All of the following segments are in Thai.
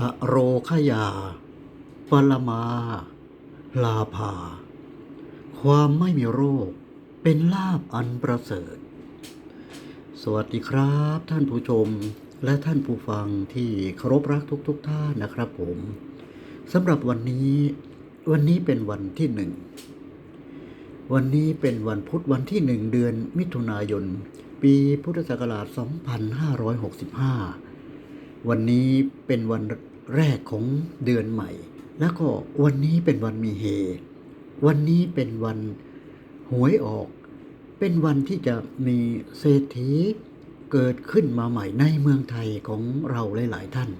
อโรคยา ปรมา ลาภา ความไม่มีโรค เป็นลาบอันประเสริฐ สวัสดีครับ ท่านผู้ชมและท่านผู้ฟังที่เคารพรักทุกๆทท่านนะครับผมสำหรับวันนี้ วันนี้เป็นวันที่หนึ่ง วันนี้เป็นวันพุธวันที่หนึ่งเดือนมิถุนายน ปีพุทธศักราช 2565 วันนี้เป็นวัน แรกของเดือนใหม่ แล้วก็วันนี้เป็นวันมีเฮ วันนี้เป็นวันหวยออก เป็นวันที่จะมีเศรษฐีเกิดขึ้นมาใหม่ในเมืองไทยของเราหลาย ๆ ท่าน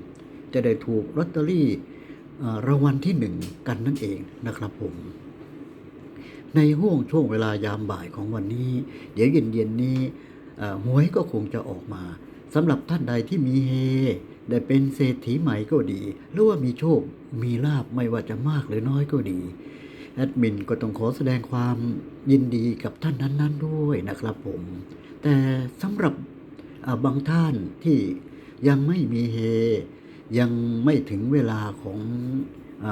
จะได้ถูกลอตเตอรี่รางวัลที่หนึ่งกันนั่นเองนะครับผม ในห่วงช่วงเวลายามบ่ายของวันนี้ เดี๋ยวเย็นๆนี้หวยก็คงจะออกมาสำหรับท่านใดที่มีเฮ ได้เป็นเศรษฐีใหม่ก็ดี หรือว่ามีโชค มีลาบไม่ว่าจะมากหรือน้อยก็ดี แอดมินก็ต้องขอแสดงความยินดีกับท่านนั้น ๆ ด้วยนะครับผม แต่สำหรับบางท่านที่ยังไม่มีเฮ ยังไม่ถึงเวลาของอ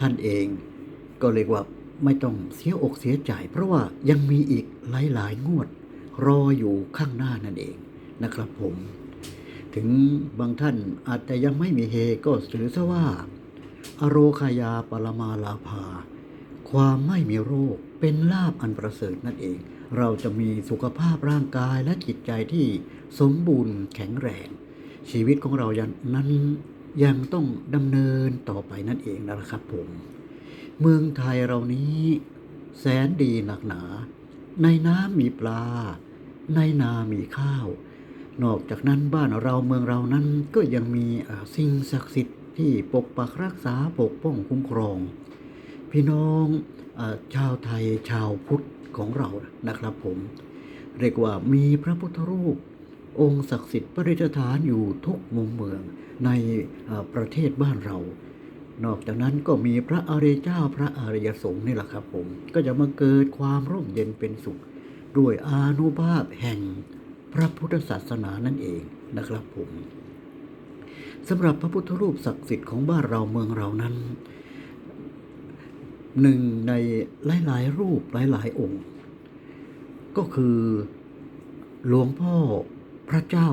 ท่านเอง ก็เรียกว่าไม่ต้องเสียอกเสียใจ เพราะว่ายังมีอีกหลายๆ งวดรออยู่ข้างหน้านั่นเองนะครับผม ถึงบางท่านอาจจะยังไม่มีเฮก็ถือซะว่า อโรคายาปรมาลาภา ความไม่มีโรคเป็นลาบอันประเสริฐนั่นเอง เราจะมีสุขภาพร่างกายและจิตใจที่สมบูรณ์แข็งแรง ชีวิตของเรายังนั้นยังต้องดำเนินต่อไปนั่นเองนะครับผม เมืองไทยเรานี้ แสนดีหนักหนา ในน้ำมีปลา ในนามีข้าว นอกจากนั้นบ้านเราเมืองเรานั้นก็ยังมีสิ่งศักดิ์สิทธิ์ที่ปกปักรักษาปกป้องคุ้มครอง พี่น้องอชาวไทยชาวพุทธของเรานะครับผม เรียกว่ามีพระพุทธรูป องค์ศักดิ์สิทธิ์ประดิษฐานอยู่ทุกมุมเมืองในประเทศบ้านเรา นอกจากนั้นก็มีพระอริยเจ้าพระอริยสงฆ์นี่แหละครับผม ก็จะมาเกิดความร่มเย็นเป็นสุข ด้วยอานุภาพแห่ง พระพุทธศาสนานั่นเองนะครับผมสำหรับพระพุทธรูปศักดิ์สิทธิ์ของบ้านเราเมืองเรานั้นหนึ่งในหลาย ๆ รูปหลาย ๆ องค์ ก็คือหลวงพ่อพระเจ้า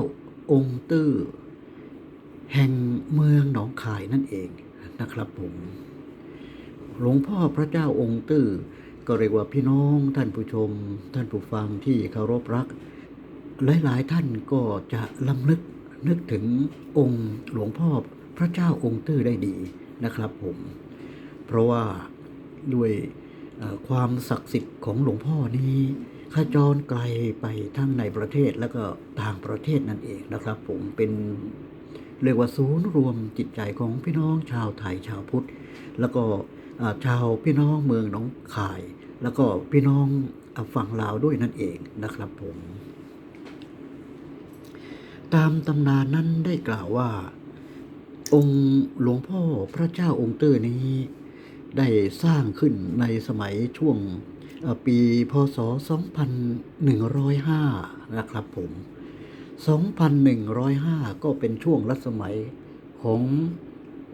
องค์ตื้อแห่งเมืองหนองคายนั่นเองนะครับผม หลวงพ่อพระเจ้าองค์ตื้อก็เรียกว่าพี่น้องท่านผู้ชม ท่านผู้ฟังที่เคารพรัก หลาย ๆ ท่านก็จะลำลึกนึกถึงองค์หลวงพ่อพระเจ้าองค์ตื้อได้ดีนะครับผม เพราะว่าด้วยความศักดิ์สิทธิ์ของหลวงพ่อนี้ขจรไกลไปทั้งในประเทศแล้วก็ต่างประเทศนั่นเองนะครับ ผมเป็นเรียกว่าศูนย์รวมจิตใจของพี่น้องชาวไทยชาวพุทธ แล้วก็ชาวพี่น้องเมืองหนองคาย แล้วก็พี่น้องฝั่งลาวด้วยนั่นเองนะครับผม ตามตำนานนั้นได้กล่าวว่า องค์หลวงพ่อพระเจ้าองค์เตอร์นี้ ได้สร้างขึ้นในสมัยช่วงปีพศ 2105 นะครับผม 2105 ก็เป็นช่วงรัชสมัยของ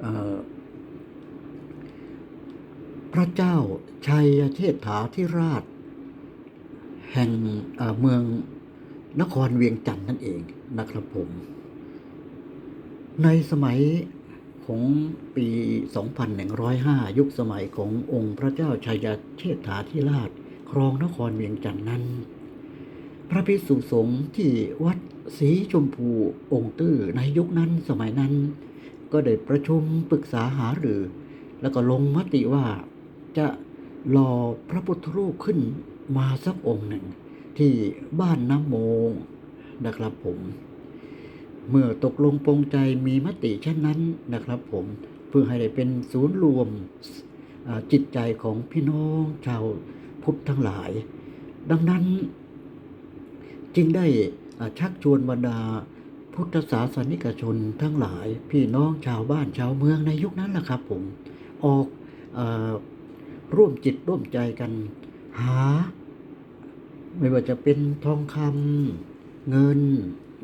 ออพระเจ้าชัยเชษฐาธิราช แห่งเมือง นครเวียงจันทร์นั่นเองนะครับผม ในสมัยของปี 2105 ยุคสมัยขององค์พระเจ้าชัยเชษฐาธิราช ครองนครเวียงจันทร์นั้น พระภิกษุสงฆ์ที่วัดศรีชมพูองค์ตื้อในยุคนั้นสมัยนั้น ก็ได้ประชุมปรึกษาหารือ แล้วก็ลงมติว่าจะรอพระพุทธรูปขึ้นมาสักองค์หนึ่ง ที่บ้านน้ำโมงนะครับผม เมื่อตกลงปรงใจมีมติเช่นนั้นนะครับผมเพื่อให้ได้เป็นศูนย์รวมจิตใจของพี่น้องชาวพุทธทั้งหลาย ดังนั้น จึงได้ชักชวนบรรดาพุทธศาสนิกชนทั้งหลาย พี่น้องชาวบ้านชาวเมืองในยุคนั้นแหละครับผม ออกอร่วมจิตร่วมใจกันหา ไม่ว่าจะเป็นทองคำเงิน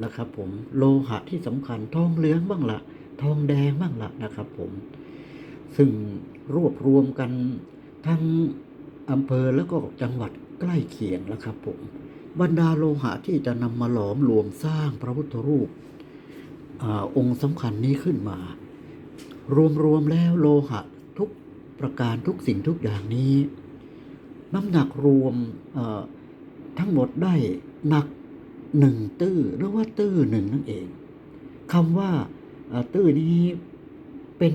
นะครับผมโลหะที่สำคัญทองเหลืองบ้างละทองแดงบ้างละนะครับผม ซึ่งรวบรวมกันทั้งอำเภอแล้วก็จังหวัดใกล้เคียงแล้วครับผม บรรดาโลหะที่จะนำมาหลอมรวมสร้างพระพุทธรูปอองค์สำคัญนี้ขึ้นมา รวมๆแล้วโลหะทุกประการทุกสิ่งทุกอย่างนี้ น้ำหนักรวมอ ทั้งหมดได้หนักหนึ่งตื้อหรือว่าตื้อหนึ่งนั่นเองคำว่าตื้อนี้เป็น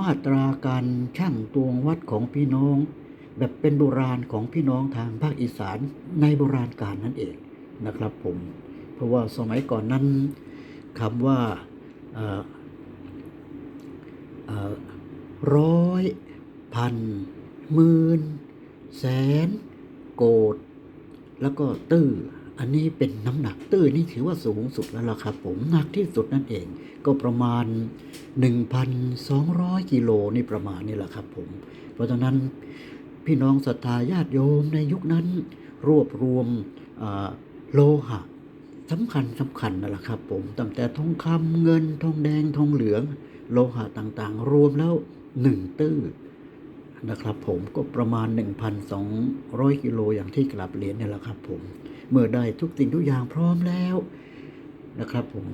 มาตราการช่างตวงวัดของพี่น้อง แบบเป็นโบราณของพี่น้องทางภาคอีสานในโบราณกาลนั่นเองนะครับผม เพราะว่าสมัยก่อนนั้นคำว่าร้อยพันหมื่นแสนโกด แล้วก็ตื้ออันนี้เป็นน้ำหนักตื้อนี่ถือว่าสูงสุดแล้วล่ะครับผมหนักที่สุดนั่นเอง ก็ประมาณ 1,200 กิโลนี่ประมาณนี่แหละครับผม เพราะฉะนั้นพี่น้องศรัทธาญาติโยมในยุคนั้น รวบรวมโลหะสำคัญสำคัญนั่นแหละครับผมตั้งแต่ทองคำเงินทองแดงทองเหลือง โลหะต่างๆ รวมแล้วหนึ่งตื้อ นะครับผมก็ประมาณ 1,200 กิโลอย่างที่กลับเรียนเนี่ยแหละครับผมเมื่อได้ทุกสิ่งทุกอย่างพร้อมแล้วนะครับผม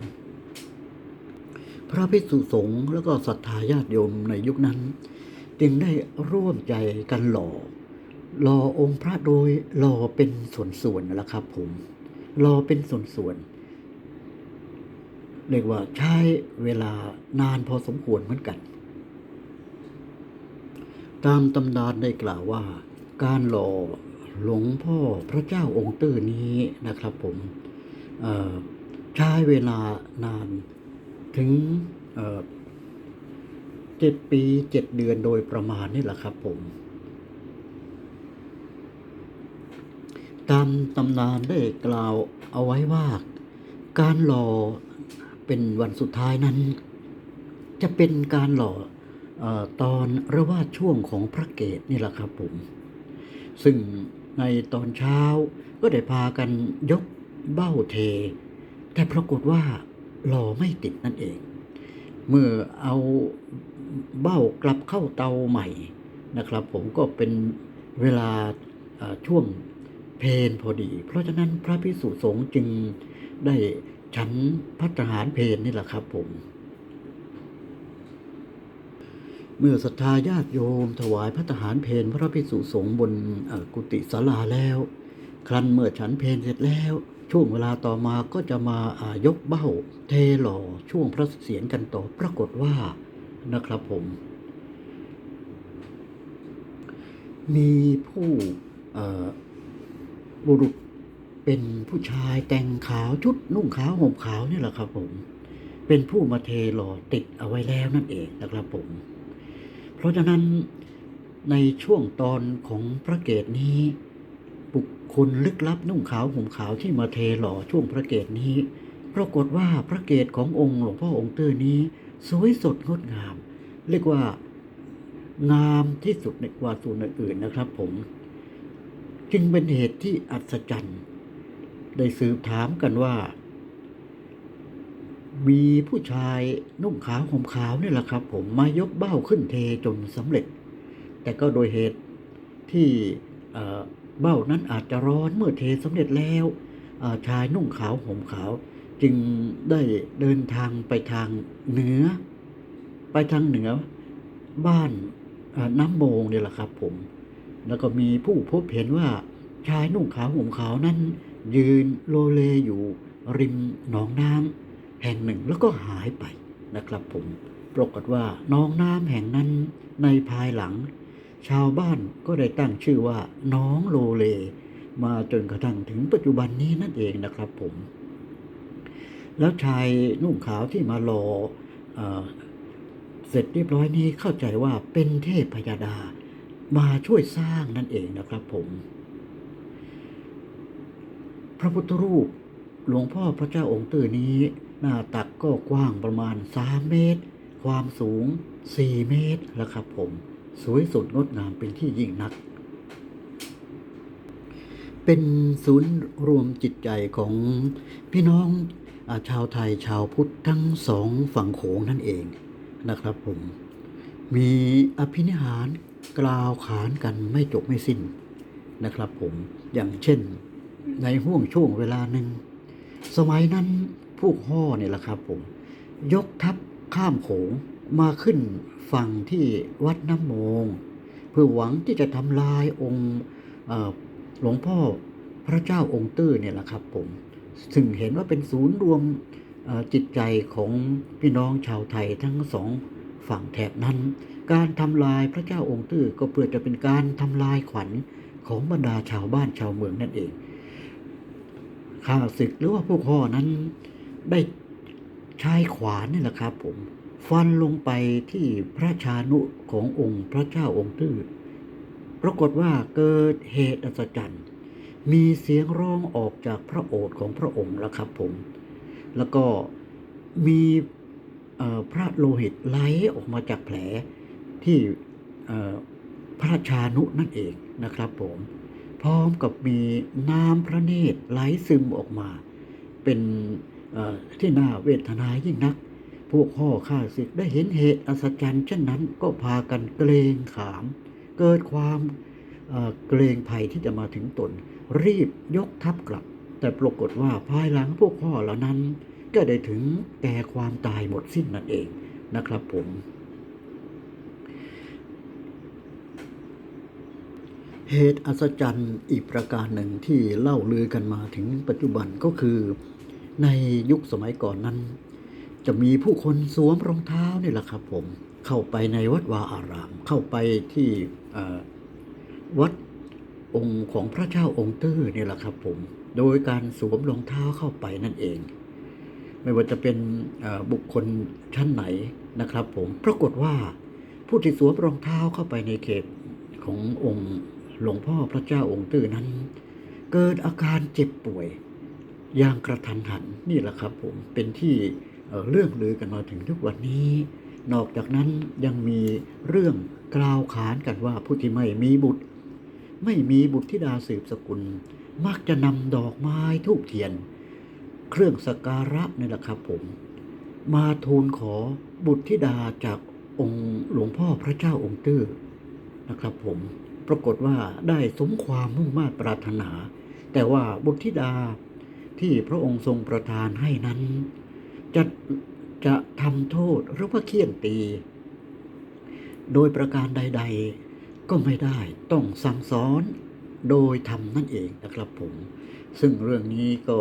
พระภิกษุสงฆ์แล้วก็ศรัทธาญาติโยมในยุคนั้น จึงได้ร่วมใจกันหล่อหล่อองค์พระโดยหล่อเป็นส่วนๆนนะครับผมหล่อเป็นส่วนๆเรียกว่าใช้เวลานานพอสมควรเหมือนกัน ตามตำนานได้กล่าวว่า การหล่อหลวงพ่อพระเจ้าองค์ตื้อนี้นะครับผมใช้เวลานานถึงเจ็ดปีเจ็ดเดือนโดยประมาณนี่แหละครับผม ตามตำนานได้กล่าวเอาไว้ว่า การหล่อเป็นวันสุดท้ายนั้น จะเป็นการหล่อ ตอนหรือว่าช่วงของพระเกตนี่แหละครับผม ซึ่งในตอนเช้าก็ได้พากันยกเบ้าเท แต่ปรากฏว่าหล่อไม่ติดนั่นเอง เมื่อเอาเบ้ากลับเข้าเตาใหม่นะครับ ผมก็เป็นเวลาช่วงเพนพอดี เพราะฉะนั้นพระพิสุสงฆ์จึงได้ฉันพัฒหารเพนนี่แหละครับผม เมื่อศรัทธาญาติโยม ถวายพระทหารเพนพระภิกษุสงฆ์บนกุฏิศาลาแล้ว ครั้นเมื่อฉันเพนเสร็จแล้ว ช่วงเวลาต่อมาก็จะมาายกเบ้า เทหล่อช่วงพระเสียรกันต่อปรากฏว่านะครับผม มีผู้บุรุษเป็นผู้ชายแต่งขาวชุดนุ่งขาวห่มขาวนี่แหละครับผม เป็นผู้มาเทหล่อติดเอาไว้แล้วนั่นเองนะครับผม เพราะฉะนั้นในช่วงตอนของพระเกตนี้ บุคคลลึกลับนุ่งขาวห่มขาวที่มาเทหล่อช่วงพระเกตนี้ ปรากฏว่าพระเกตขององค์หลวงพ่อองค์ตอร์นี้ สวยสดงดงาม เรียกว่างามที่สุดในกว่าส่วนอื่นๆนะครับผม จึงเป็นเหตุที่อัศจรรย์ ได้สืบถามกันว่า มีผู้ชายนุ่งขาวห่มขาวนี่แหละครับ ผมมายกเบ้าขึ้นเทจนสำเร็จ แต่ก็โดยเหตุที่เบ้านั้นอาจจะร้อนเมื่อเทสำเร็จแล้วชายนุ่งขาวห่มขาว จึงได้เดินทางไปทางเหนือ ไปทางเหนือบ้านน้ำโมงเนี่ยแหละครับผม แล้วก็มีผู้พบเห็นว่าชายนุ่งขาวห่มขาวนั้น ยืนโลเลอยู่ริมหนองน้ำ แห่งหนึ่งแล้วก็หายไปนะครับผมปรากฏว่าน้องน้ำแห่งนั้นในภายหลัง ชาวบ้านก็ได้ตั้งชื่อว่าน้องโลเล มาจนกระทั่งถึงปัจจุบันนี้นั่นเองนะครับผม แล้วชายนุ่งขาวที่มารอเอเสร็จเรียบร้อยนี้เข้าใจว่าเป็นเทพพยาดามาช่วยสร้างนั่นเองนะครับผม พระพุทธรูปหลวงพ่อพระเจ้าองค์ตื้อนี้ หน้าตักก็กว้างประมาณ 3 เมตร ความสูง 4 เมตรแล้วครับผม สวยสดงดงามเป็นที่ยิ่งนัก เป็นศูนย์รวมจิตใจของพี่น้องอาชาวไทยชาวพุทธทั้งสองฝั่งโขงนั่นเองนะครับผม มีอภินิหารกล่าวขานกันไม่จบไม่สิ้นนะครับผมอย่างเช่นในห่วงช่วงเวลาหนึ่ง สมัยนั้น พวกห่อเนี่ยแหละครับผม ยกทัพข้ามโขงมาขึ้นฝั่งที่วัดน้ำโมง เพื่อหวังที่จะทำลายองค์หลวงพ่อพระเจ้าองค์ตื้อเนี่ยแหละครับผมซึ่งเห็นว่าเป็นศูนย์รวมจิตใจของพี่น้องชาวไทยทั้งสองฝั่งแถบนั้น การทำลายพระเจ้าองค์ตื้อก็เพื่อจะเป็นการทำลายขวัญของบรรดาชาวบ้านชาวเมืองนั่นเองข้าศึกหรือว่าพวกห่อนั้น ได้ใช้ขวานนี่แหละครับ ผม ฟันลงไปที่พระชานุขององค์พระเจ้าองค์ตื้อปรากฏว่าเกิดเหตุอัศจรรย์ มีเสียงร้องออกจากพระโอษฐ์ของพระองค์แล้วครับผม แล้วก็มีพระโลหิตไหลออกมาจากแผลที่พระชานุนั่นเองนะครับผม พร้อมกับมีน้ำพระเนตรไหลซึมออกมา เป็น ที่น่าเวทนายิ่งนัก พวกพ่อข้าศึกได้เห็นเหตุอัศจรรย์เช่นนั้นก็พากันเกรงขาม เกิดความเกรงภัยที่จะมาถึงตน รีบยกทัพกลับ แต่ปรากฏว่าภายหลังพวกพ่อเหล่านั้น ก็ได้ถึงแก่ความตายหมดสิ้นนั่นเองนะครับผมเหตุอัศจรรย์อีกประการหนึ่งที่เล่าลือกันมาถึงปัจจุบันก็คือ ในยุคสมัยก่อนนั้น จะมีผู้คนสวมรองเท้านี่แหละครับ ผมเข้าไปในวัดวาอาราม เข้าไปที่วัดองค์ของพระเจ้าองค์ตื้อนี่แหละครับ ผม โดยการสวมรองเท้าเข้าไปนั่นเอง ไม่ว่าจะเป็นบุคคลชั้นไหนนะครับ ผมปรากฏว่าผู้ที่สวมรองเท้าเข้าไปในเขตขององค์หลวงพ่อพระเจ้าองค์ตื้อนั้น เกิดอาการเจ็บป่วย อย่างกระทันหันนี่แหละครับผมเป็นที่เเรื่องลือกันมาถึงทุกวันนี้ นอกจากนั้นยังมีเรื่องกล่าวขานกันว่าผู้ที่ไม่มีบุตร ไม่มีบุตรธิดาสืบสกุล มักจะนำดอกไม้ทูบเทียน เครื่องสกการะนี่แหละครับผม มาทูลขอบุตรธิดาจากองค์หลวงพ่อพระเจ้าองค์ตื้อนะครับผมปรากฏว่าได้สมความมุ่งมา่ปรารถนา แต่ว่าบุตรธิดา ที่พระองค์ทรงประทานให้นั้น จะจะทำโทษหรือว่าเคี่ยนตี โดยประการใด ๆ ก็ไม่ได้ต้องสั่งสอนโดยทำนั่นเองนะครับผม ซึ่งเรื่องนี้ก็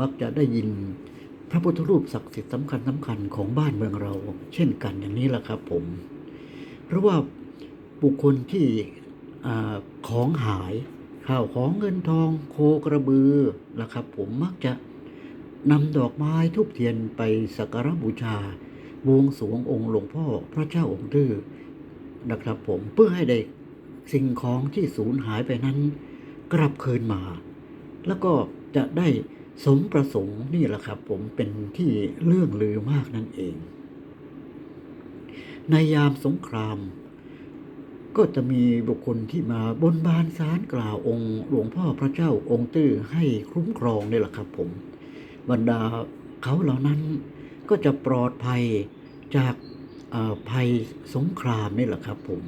มักจะได้ยินพระพุทธรูปศักดิ์สิทธิ์สำคัญสำคัญของบ้านเมืองเรา เช่นกันอย่างนี้แหละครับผมเพราะว่าบุคคลที่อของหาย ข้าวของเงินทองโคกระบือนะครับ ผมมักจะนำดอกไม้ทุบเทียนไปสักการะบูชาบวงสรวงองค์หลวงพ่อพระเจ้าองค์ดื้อนะครับ ผมเพื่อให้ได้สิ่งของที่สูญหายไปนั้น กลับคืนมา แล้วก็จะได้สมประสงค์นี่แหละครับ ผมเป็นที่เรื่องลือมากนั่นเอง ในยามสงคราม ก็จะมีบุคคลที่มาบนบานสารกล่าวองค์หลวงพ่อพระเจ้าองค์ตื้อให้คุ้มครองนี่แหละครับผม บรรดาเขาเหล่านั้นก็จะปลอดภัยจากภัยสงครามนี่แหละครับผม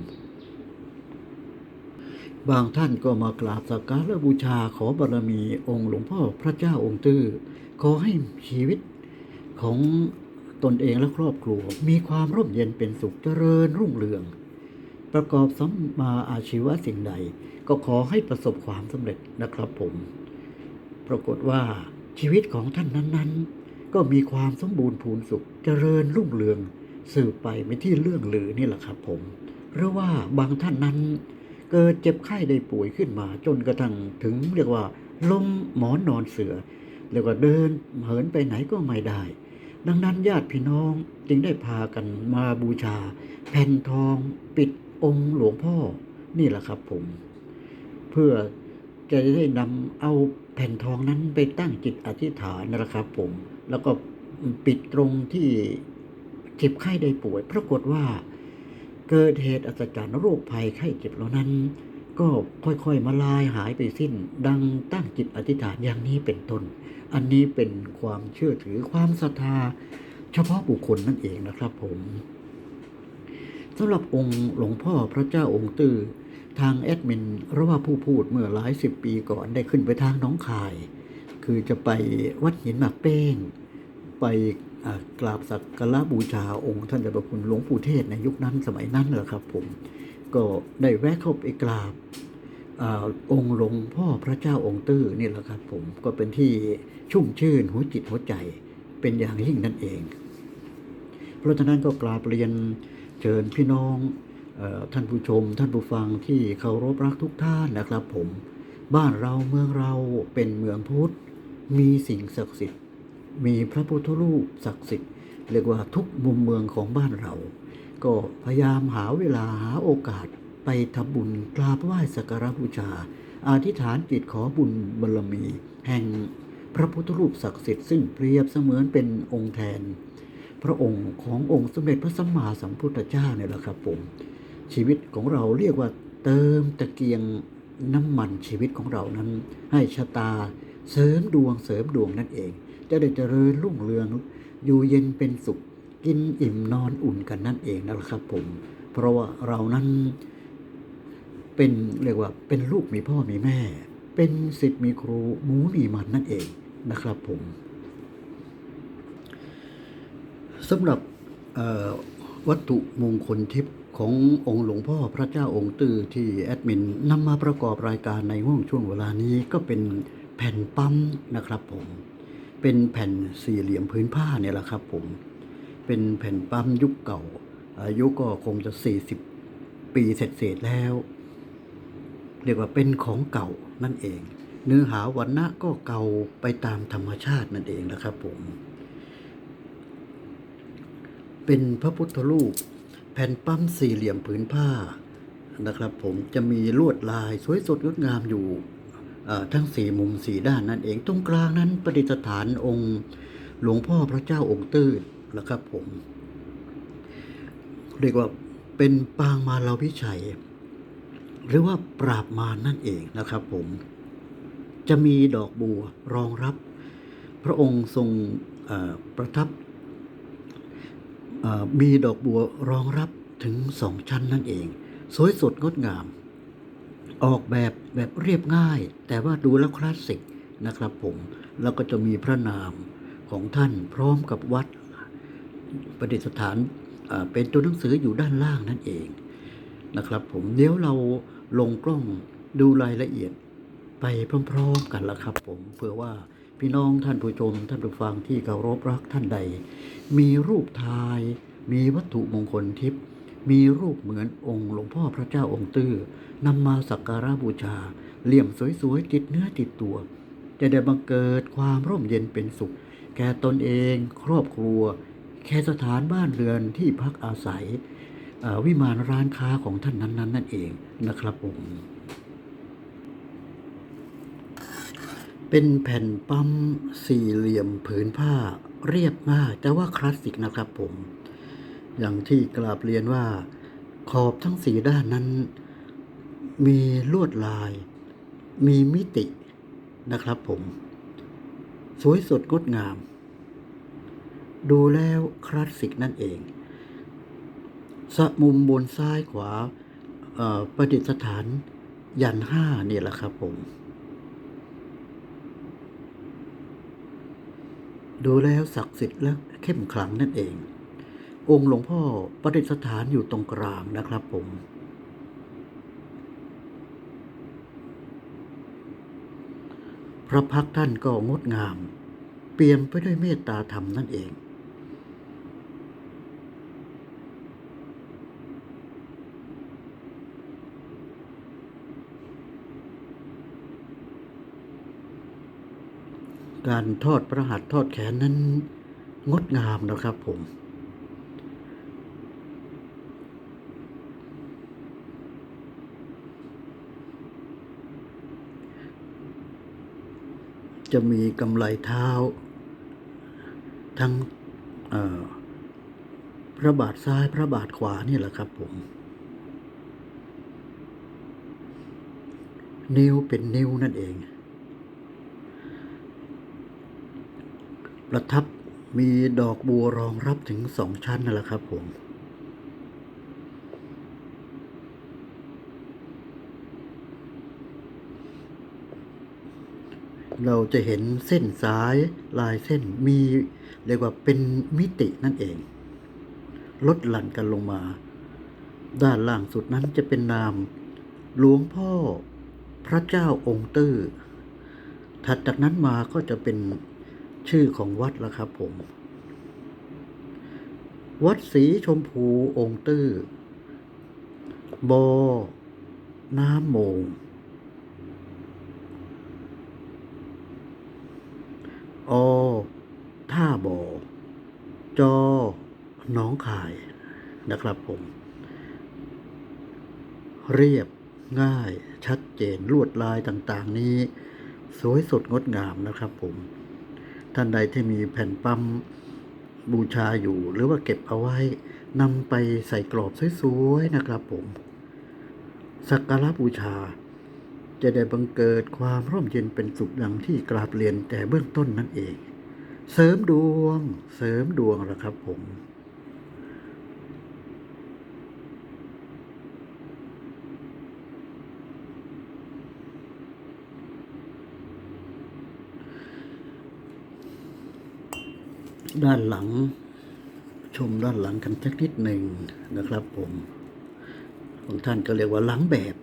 บางท่านก็มากราบสักการะบูชาขอบารมีองค์หลวงพ่อพระเจ้าองค์ตื้อขอให้ชีวิตของตนเองและครอบครัว มีความร่มเย็นเป็นสุขเจริญรุ่งเรือง ประกอบสัมมาอาชีวะสิ่งใด ก็ขอให้ประสบความสำเร็จนะครับผม ปรากฏว่าชีวิตของท่านนั้นๆ ก็มีความสมบูรณ์พูนสุข เจริญรุ่งเรือง สืบไปเป็นที่เรื่องลือนี่แหละครับผม เพราะว่าบางท่านนั้น เกิดเจ็บไข้ได้ป่วยขึ้นมา จนกระทั่งถึงเรียกว่าล้มหมอนนอนเสือเรียกว่าเดินเหินไปไหนก็ไม่ได้ ดังนั้นญาติพี่น้องจึงได้พากันมาบูชา แผ่นทอง ปิด องค์หลวงพ่อนี่แหละครับผม เพื่อจะได้นำเอาแผ่นทองนั้นไปตั้งจิตอธิษฐานนะครับผม แล้วก็ปิดตรงที่เจ็บไข้ได้ป่วยปรากฏว่าเกิดเหตุอัศจรรย์โรคภัยไข้เจ็บเหล่านั้น ก็ค่อยๆมาลายหายไปสิ้น ดังตั้งจิตอธิษฐานอย่างนี้เป็นต้น อันนี้เป็นความเชื่อถือความศรัทธา เฉพาะบุคคลนั่นเองนะครับผม สำหรับองค์หลวงพ่อพระเจ้าองค์ตื้อทางแอดมินหรือว่าผู้พูดเมื่อหลายสิบปีก่อนได้ขึ้นไปทางน้องคาย คือจะไปวัดหินหมากเป้ง ไปกราบสักการะบูชาองค์ท่านเจ้าประคุณหลวงปู่เทศในยุคนั้นสมัยนั้นแหละครับผมก็ได้แวะเข้าไปกราบอองค์หลวงพ่อพระเจ้าองค์ตื้อนี่แหละครับผมก็เป็นที่ชุ่มชื่นหัวจิตหัวใจเป็นอย่างยิ่งนั่นเอง เพราะฉะนั้นก็กราบเรียน เชิญพี่น้องท่านผู้ชม ท่านผู้ฟังที่เคารพรักทุกท่านนะครับผม บ้านเราเมืองเราเป็นเมืองพุทธ มีสิ่งศักดิ์สิทธิ์ มีพระพุทธรูปศักดิ์สิทธิ์เรียกว่าทุกมุมเมืองของบ้านเรา ก็พยายามหาเวลาหาโอกาสไปทำบุญกราบไหว้สักการบูชาอธิษฐานจิตขอบุญบารมี แห่งพระพุทธรูปศักดิ์สิทธิ์ซึ่งเปรียบเสมือนเป็นองค์แทน พระองค์ขององค์สมเด็จพระสัมมาสัมพุทธเจ้าเนี่ยแหละครับผมชีวิตของเราเรียกว่าเติมตะเกียงน้ำมันชีวิตของเรานั้น ให้ชะตาเสริมดวงเสริมดวงนั่นเอง จะได้เจริญรุ่งเรืองอยู่เย็นเป็นสุขกินอิ่มนอนอุ่นกันนั่นเองนะครับผม เพราะว่าเรานั้นเป็นเรียกว่าเป็นลูกมีพ่อมีแม่ เป็นสิทธิ์มีครูหมูมีมันนั่นเองนะครับผม สำหรับวัตถุมงคลทิพย์ขององค์หลวงพ่อพระเจ้าองค์ตื้อที่แอดมินนำมาประกอบรายการในห่วงช่วงเวลานี้ก็เป็นแผ่นปั๊มนะครับผม เป็นแผ่นสี่เหลี่ยมพื้นผ้าเนี่ยแหละครับผม เป็นแผ่นปั๊มยุคเก่า อายุก็คงจะ 40 ปีเศษๆแล้ว เรียกว่าเป็นของเก่านั่นเอง เนื้อหาวันณะก็เก่าไปตามธรรมชาตินั่นเองนะครับผม เป็นพระพุทธรูป แผ่นปั๊มสี่เหลี่ยมผืนผ้านะครับ ผมจะมีลวดลายสวยสดงดงามอยู่ทั้งสี่มุมสี่ด้านนั่นเองตรงกลางนั้นประดิษฐานองค์หลวงพ่อพระเจ้าองค์ตื้นนะครับผมเรียกว่าเป็นปางมาลาวิชัย หรือว่าปราบมารนั่นเองนะครับผม จะมีดอกบัวรองรับ พระองค์ทรงประทับ มีดอกบัวรองรับถึงสองชั้นนั่นเอง สวยสดงดงาม ออกแบบแบบเรียบง่าย แต่ว่าดูแล้วคลาสสิกนะครับผม แล้วก็จะมีพระนามของท่านพร้อมกับวัดประดิษฐานเป็นตัวหนังสืออยู่ด้านล่างนั่นเองนะครับผมเดี๋ยวเราลงกล้องดูรายละเอียดไปพร้อมๆกันละครับผมเพื่อว่า พี่น้องท่านผู้ชม ท่านผู้ฟังที่เคารพรักท่านใด มีรูปถ่าย มีวัตถุมงคลทิพย์มีรูปเหมือนองค์หลวงพ่อพระเจ้าองค์ตื้อนำมาสักการะบูชาเหลี่ยมสวยๆติดเนื้อติดตัว จะได้บังเกิดความร่มเย็นเป็นสุข แก่ตนเอง ครอบครัว แค่สถานบ้านเรือนที่พักอาศัยวิมานร้านค้าของท่านนั้น ๆ นั่นเองนะครับผม เป็นแผ่นปั๊มสี่เหลี่ยมผืนผ้าเรียบง่ายแต่ว่าคลาสสิกนะครับผม อย่างที่กราบเรียนว่าขอบทั้งสีด้านนั้น มีลวดลาย มีมิตินะครับผม สวยสดงดงาม ดูแล้วคลาสสิกนั่นเองสะมุมบนซ้ายขวาประดิษฐานยันห้านี่แหละครับผม ดูแล้วศักดิ์สิทธิ์และเข้มขลังนั่นเอง องค์หลวงพ่อประดิษฐานอยู่ตรงกลางนะครับผม พระพักท่านก็งดงาม เปี่ยมไปด้วยเมตตาธรรมนั่นเอง การทอดพระหัตถ์ทอดแขนนั้นงดงามนะครับผม จะมีกำไลเท้า ทั้งพระบาทซ้ายพระบาทขวานี่แหละครับผมนิ้วเป็นนิ้วนั่นเอง ประทับมีดอกบัวรองรับถึงสองชั้นนั่นแหละครับผมเราจะเห็นเส้นสายลายเส้นมีเรียกว่าเป็นมิตินั่นเอง ลดหลั่นกันลงมา ด้านล่างสุดนั้นจะเป็นนาม หลวงพ่อพระเจ้าองค์ตื้อถัดจากนั้นมาก็จะเป็น ชื่อของวัดแล้วครับผม วัดศรีชมพูองค์ตื้อ บอ น้ำโมง อ ท่าบอ จอ น้องคายนะครับผม เรียบง่ายชัดเจนลวดลายต่างๆนี้ สวยสดงดงามนะครับผม ท่านใดที่มีแผ่นปั๊มบูชาอยู่ หรือว่าเก็บเอาไว้นำไปใส่กรอบสวยๆนะครับผม สักการะบูชา จะได้บังเกิดความร่มเย็นเป็นสุขดังที่กราบเรียนแต่เบื้องต้นนั่นเอง เสริมดวง เสริมดวงละครับผม ด้านหลัง ชมด้านหลังกันสักนิดหนึ่งนะครับผมของท่านก็เรียกว่าหลังแบบ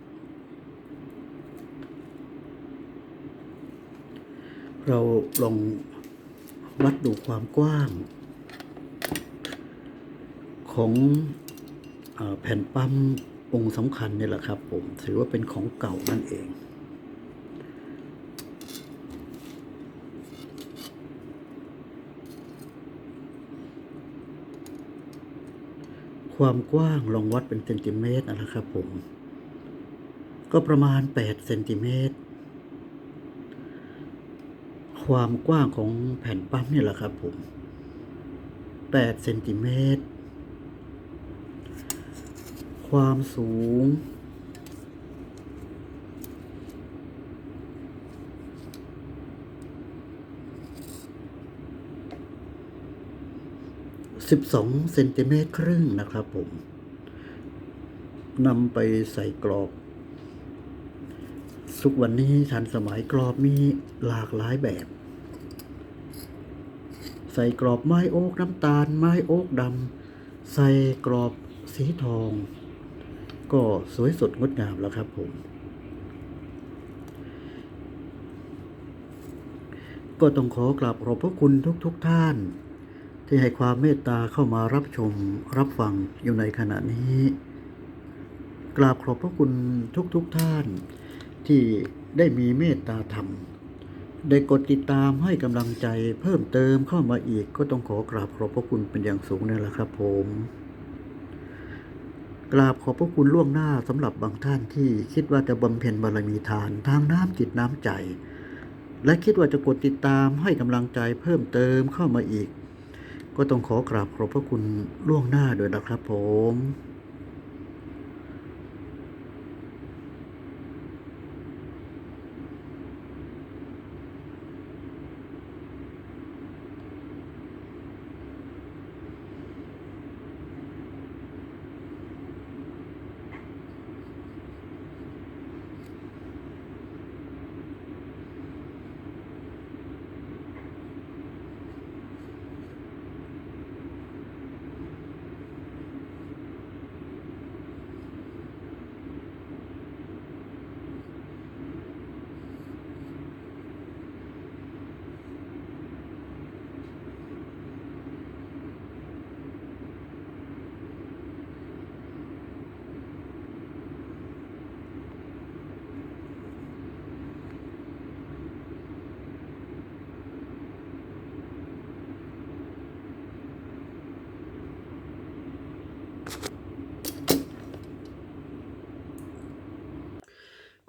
เราลองวัดดูความกว้าง ของอแผ่นปั๊มองค์สำคัญนี่แหละครับผม ถือว่าเป็นของเก่านั่นเอง ความกว้างลองวัดเป็นเซนติเมตรนะครับผม ก็ประมาณ 8 เซนติเมตร ความกว้างของแผ่นปั๊มนี่แหละครับผม 8 เซนติเมตร ความสูง 12เซนติเมตรครึ่งนะครับผมนำไปใส่กรอบสุกวันนี้ทันสมัยกรอบมีหลากหลายแบบ ใส่กรอบไม้โอ๊กน้ำตาล ไม้โอ๊กดำใส่กรอบสีทอง ก็สวยสดงดงามแล้วครับผม ก็ต้องขอกราบขอบพระคุณทุกๆทท่าน ที่ให้ความเมตตาเข้ามารับชมรับฟังอยู่ในขณะนี้ กราบขอบพระคุณทุกๆทท่าน ที่ได้มีเมตตาธรรม ได้กดติดตามให้กำลังใจเพิ่มเติมเข้ามาอีกก็ต้องขอกราบขอบพระคุณเป็นอย่างสูงนั่แหละครับผม กราบขอบพระคุณล่วงหน้าสำหรับบางท่านที่คิดว่าจะบำเพ็ญบารมีทานทางน้ำจิตน้ำใจและคิดว่าจะกดติดตามให้กำลังใจเพิ่มเติมเข้ามาอีก ก็ต้องขอกราบขอบพระคุณล่วงหน้าด้วยนะครับผม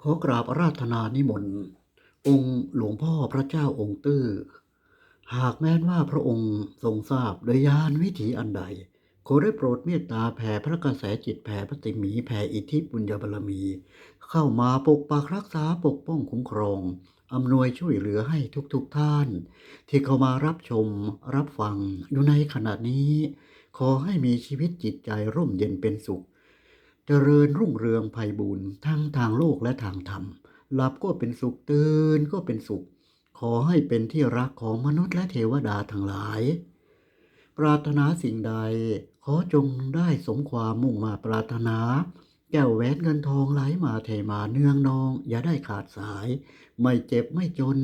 ข อกราบราธนานิมนต์ องค์หลวงพ่อพระเจ้าองค์ตื้อ หากแม้นว่าพระองค์ทรงทราบโดยยานวิถีอันใด ขอได้โปรดเมตตาแผ่พระกระแสจิตแผ่พระติมีแผ่อิทธิปุญญบารมี เข้ามาปกปักรักษาปกป้องคุ้มครองอำนวยช่วยเหลือให้ทุกๆทท่าน ที่เข้ามารับชมรับฟังอยู่ในขณะนี้ ขอให้มีชีวิตจิตใจร่มเย็นเป็นสุข จริญรุ่งเรืองไพบูรณ์ทั้งทางโลกและทางธรรม หลับก็เป็นสุขตื่นก็เป็นสุข ขอให้เป็นที่รักของมนุษย์และเทวดาทั้งหลาย ปรารถนาสิ่งใด ขอจงได้สมความมุ่งมาปรารถนา แก้วแหวนเงินทองไหลมาเทมาเนืองนอง อย่าได้ขาดสาย ไม่เจ็บไม่จน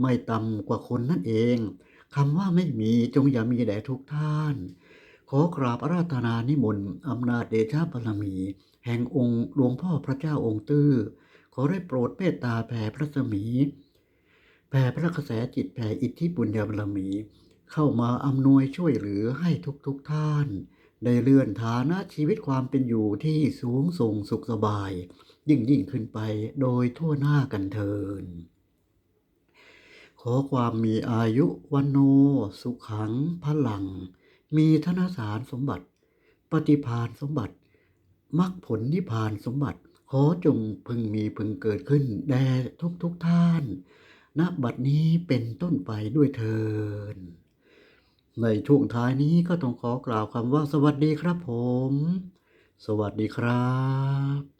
ไม่ต่ำกว่าคนนั่นเองคำว่าไม่มีจงอย่ามีแด่ทุกท่าน ขอกราบอาราธนานิมนต์อำนาจเดชะบารมี แห่งองค์หลวงพ่อพระเจ้าองค์ตื้อ ขอได้โปรดเมตตาแผ่พระสมีแผ่พระกระแสจิตแผ่อิทธิบุญญาบารมี เข้ามาอำนวยช่วยเหลือให้ทุกๆทท่าน ได้เลื่อนฐานะชีวิตความเป็นอยู่ที่สูงส่งสุขสบาย ยิ่งยิ่งขึ้นไปโดยทั่วหน้ากันเทินขอความมีอายุวันโน สุขังพลัง มีธนสารสมบัติ ปฏิพานสมบัติมรรคผลนิพพานสมบัติ ขอจงพึงมีพึงเกิดขึ้นแด่ทุกทุกท่าน ณ บัดนี้เป็นต้นไปด้วยเทินในช่วงท้ายนี้ก็ต้องขอกล่าวคำว่าสวัสดีครับผม สวัสดีครับ